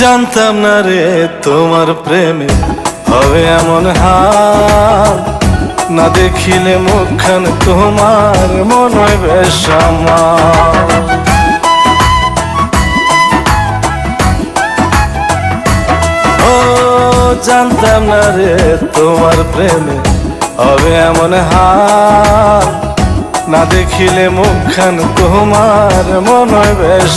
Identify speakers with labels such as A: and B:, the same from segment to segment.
A: জানতাম না রে তোমার প্রেমে হবে এমন হাল না দেখিলে মুখখান তোমার, মন আমার। ও, জানতাম না রে তোমার প্রেমে হবে এমন হাল না দেখিলে মুখখান তোমার, মন হয় বেশ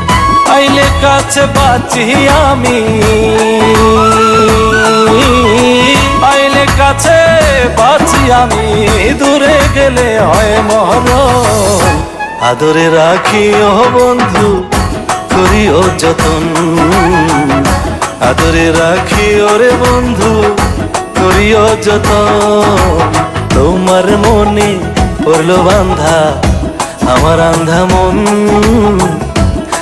A: আইলে কাছে বাঁচি আমি। আইলে কাছে বাঁচি আমি। দূরে গেলে হয় মরণ আদরে রাখিও বন্ধু, করিও যতন। আদরে রাখিও রে বন্ধু, করিও যতন। তোমার মনে পড়ল বান্ধা আমার আন্ধা মন।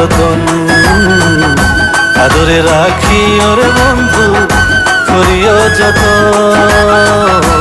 A: যতন। আদরে রাখি ওরে বন্ধু করিও যতন।